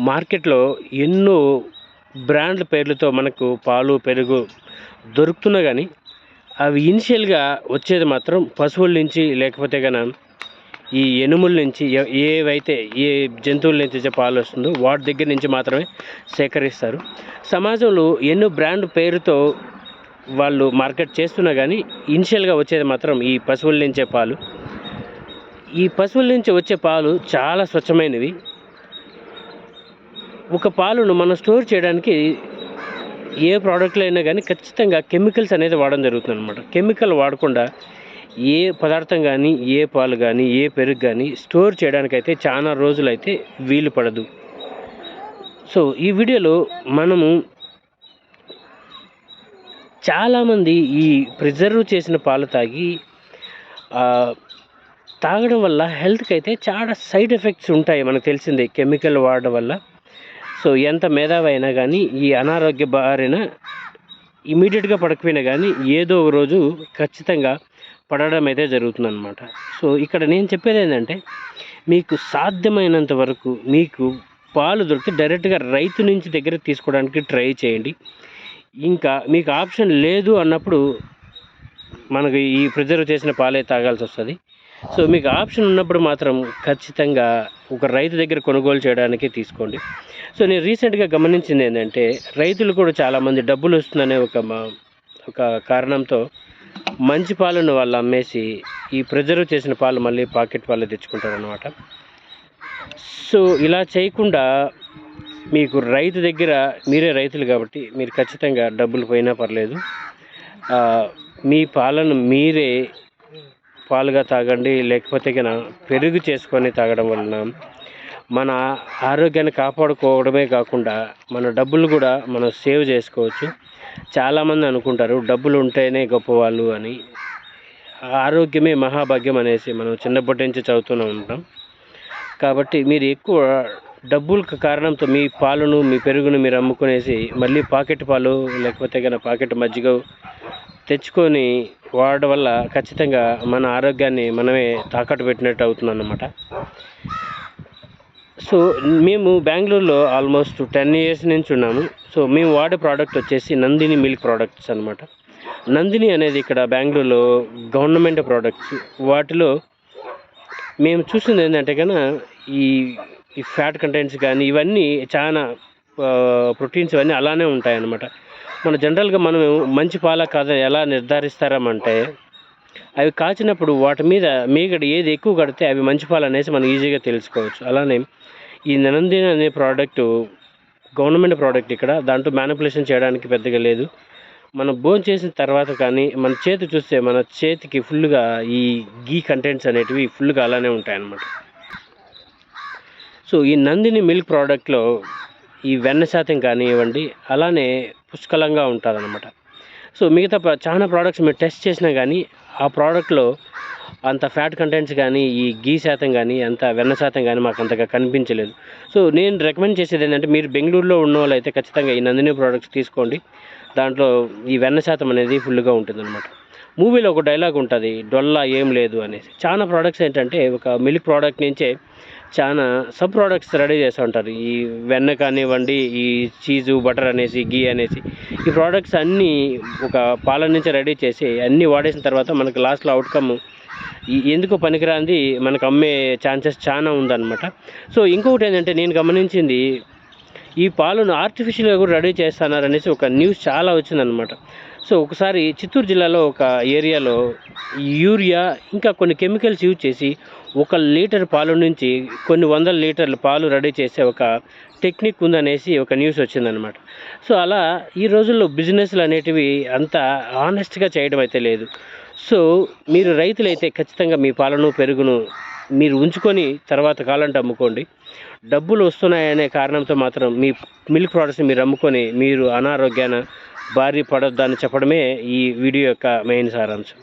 మార్కెట్లో ఎన్నో బ్రాండ్ల పేర్లతో మనకు పాలు పెరుగు దొరుకుతున్నా కానీ అవి ఇనిషియల్గా వచ్చేది మాత్రం పశువుల నుంచి లేకపోతే కనుక ఈ ఎనుముల నుంచి ఏవైతే ఏ జంతువుల నుంచి వచ్చే పాలు వస్తుందో వాటి దగ్గర నుంచి మాత్రమే సేకరిస్తారు. సమాజంలో ఎన్నో బ్రాండ్ పేరుతో వాళ్ళు మార్కెట్ చేస్తున్నా కానీ ఇనిషియల్గా వచ్చేది మాత్రం ఈ పశువుల నుంచే పాలు. ఈ పశువుల నుంచి వచ్చే పాలు చాలా స్వచ్ఛమైనవి. ఒక పాలును మనం స్టోర్ చేయడానికి ఏ ప్రోడక్ట్లు అయినా కానీ ఖచ్చితంగా కెమికల్స్ అనేది వాడడం జరుగుతుంది అనమాట కెమికల్ వాడకుండా ఏ పదార్థం కానీ ఏ పాలు కానీ ఏ పెరుగు కానీ స్టోర్ చేయడానికైతే చాలా రోజులైతే వీలు పడదు. సో ఈ వీడియోలో మనము చాలామంది ఈ ప్రిజర్వ్ చేసిన పాలు తాగి తాగడం వల్ల హెల్త్కి అయితే చాలా సైడ్ ఎఫెక్ట్స్ ఉంటాయి. మనకు తెలిసిందే కెమికల్ వాడడం వల్ల సో ఎంత మేధావైనా కానీ ఈ అనారోగ్య బారిన ఇమీడియట్గా పడకపోయినా కానీ ఏదో ఒక రోజు ఖచ్చితంగా పడడం అయితే జరుగుతుందన్నమాట. సో ఇక్కడ నేను చెప్పేది ఏంటంటే మీకు సాధ్యమైనంత వరకు మీకు పాలు దొరికితే డైరెక్ట్గా రైతు నుంచి దగ్గర తీసుకోవడానికి ట్రై చేయండి. ఇంకా మీకు ఆప్షన్ లేదు అన్నప్పుడు మనకు ఈ ప్రిజర్వ్ చేసిన పాలే తాగాల్సి వస్తుంది. సో మీకు ఆప్షన్ ఉన్నప్పుడు మాత్రం ఖచ్చితంగా ఒక రైతు దగ్గర కొనుగోలు చేయడానికి తీసుకోండి. సో నేను రీసెంట్గా గమనించింది ఏంటంటే రైతులు కూడా చాలామంది డబ్బులు వస్తుందనే ఒక మా- ఒక కారణంతో మంచి పాలను వాళ్ళు అమ్మేసి ఈ ప్రిజర్వ్ చేసిన పాలు మళ్ళీ పాకెట్ పాలు తెచ్చుకుంటారు అనమాట సో ఇలా చేయకుండా మీకు రైతు దగ్గర మీరే రైతులు కాబట్టి మీరు ఖచ్చితంగా డబ్బులు పోయినా పర్లేదు. మీ పాలను మీరే పాలుగా తాగండి లేకపోతే కనుక పెరుగు చేసుకొని తాగడం వలన మన ఆరోగ్యాన్ని కాపాడుకోవడమే కాకుండా మన డబ్బులు కూడా మనం సేవ్ చేసుకోవచ్చు. చాలామంది అనుకుంటారు డబ్బులు ఉంటేనే గొప్పవాళ్ళు అని. ఆరోగ్యమే మహాభాగ్యం అనేసి మనం చిన్నప్పటి నుంచి చదువుతూనే ఉంటాం. కాబట్టి మీరు ఎక్కువ డబ్బుల కారణంతో మీ పాలను మీ పెరుగును మీరు అమ్ముకునేసి మళ్ళీ పాకెట్ పాలు లేకపోతే కనుక పాకెట్ మజ్జిగ తెచ్చుకొని వాడడం వల్ల ఖచ్చితంగా మన ఆరోగ్యాన్ని మనమే తాకట్టు పెట్టినట్టు అవుతుందన్నమాట. సో మేము బెంగళూరులో ఆల్మోస్ట్ టెన్ ఇయర్స్ నుంచి ఉన్నాము. సో మేము వాడే ప్రోడక్ట్ వచ్చేసి నందిని మిల్క్ ప్రోడక్ట్స్ అనమాట నందిని అనేది ఇక్కడ బెంగళూరులో గవర్నమెంట్ ప్రోడక్ట్స్. వాటిలో మేము చూసింది ఏంటంటే కన్నా ఈ ఈ ఫ్యాట్ కంటెంట్స్ కానీ ఇవన్నీ చాలా ప్రోటీన్స్ ఇవన్నీ అలానే ఉంటాయన్నమాట. మన జనరల్గా మనం మంచి పాల కాదని ఎలా నిర్ధారిస్తారమంటే అవి కాచినప్పుడు వాటి మీద మీగడ ఏది ఎక్కువ కడితే అవి మంచి పాలు అనేసి మనం ఈజీగా తెలుసుకోవచ్చు. అలానే ఈ నందిని అనే ప్రోడక్ట్ గవర్నమెంట్ ప్రోడక్ట్ ఇక్కడ దాంట్లో మ్యానిపులేషన్ చేయడానికి పెద్దగా లేదు. మనం భోజనం చేసిన తర్వాత కానీ మన చేతి చూస్తే మన చేతికి ఫుల్గా ఈ గీ కంటెంట్స్ అనేటివి ఫుల్గా అలానే ఉంటాయన్నమాట. సో ఈ నందిని మిల్క్ ప్రోడక్ట్లో ఈ వెన్న శాతం కానివ్వండి అలానే పుష్కలంగా ఉంటుందన్నమాట సో మిగతా చాలా ప్రోడక్ట్స్ మేము టెస్ట్ చేసినా కానీ ఆ ప్రోడక్ట్లో అంత ఫ్యాట్ కంటెంట్స్ కానీ ఈ గీ శాతం కానీ అంత వెన్న శాతం కానీ మాకు అంతగా కనిపించలేదు. సో నేను రికమెండ్ చేసేది ఏంటంటే మీరు బెంగళూరులో ఉన్న వాళ్ళు అయితే ఖచ్చితంగా ఈ నందిని ప్రోడక్ట్స్ తీసుకోండి. దాంట్లో ఈ వెన్న శాతం అనేది ఫుల్గా ఉంటుంది అనమాట మూవీలో ఒక డైలాగ్ ఉంటుంది డొల్లా ఏం లేదు అనేసి. చాలా ప్రోడక్ట్స్ ఏంటంటే ఒక మిల్క్ ప్రోడక్ట్ నుంచే చాలా సబ్ ప్రోడక్ట్స్ రెడీ చేస్తూ ఉంటారు. ఈ వెన్న కానివ్వండి ఈ చీజు బటర్ అనేసి గీ అనేసి ఈ ప్రోడక్ట్స్ అన్నీ ఒక పాల నుంచి రెడీ చేసి అన్నీ వాడేసిన తర్వాత మనకు లాస్ట్లో అవుట్కమ్ ఎందుకు పనికిరాంది? మనకు అమ్మే ఛాన్సెస్ చాలా ఉందన్నమాట. సో ఇంకొకటి ఏంటంటే నేను గమనించింది ఈ పాలను ఆర్టిఫిషియల్గా కూడా రెడీ చేస్తున్నారు అనేసి ఒక న్యూస్ చాలా వచ్చిందనమాట సో ఒకసారి చిత్తూరు జిల్లాలో ఒక ఏరియాలో యూరియా ఇంకా కొన్ని కెమికల్స్ యూజ్ చేసి ఒక లీటర్ పాలు నుంచి కొన్ని వందల లీటర్ల పాలు రెడీ చేసే ఒక టెక్నిక్ ఉందనేసి ఒక న్యూస్ వచ్చిందనమాట. సో అలా ఈ రోజుల్లో బిజినెస్లు అనేటివి అంత ఆనెస్ట్గా చేయడం అయితే లేదు. సో మీరు రైతులైతే ఖచ్చితంగా మీ పాలను పెరుగును మీరు ఉంచుకొని తర్వాత కాలంటే అమ్ముకోండి. డబ్బులు వస్తున్నాయనే కారణంతో మాత్రం మీ మిల్క్ ప్రోడక్ట్స్ని మీరు అమ్ముకొని మీరు అనారోగ్యాన భారీ పడొద్దని చెప్పడమే ఈ వీడియో యొక్క మెయిన్ సారాంశం.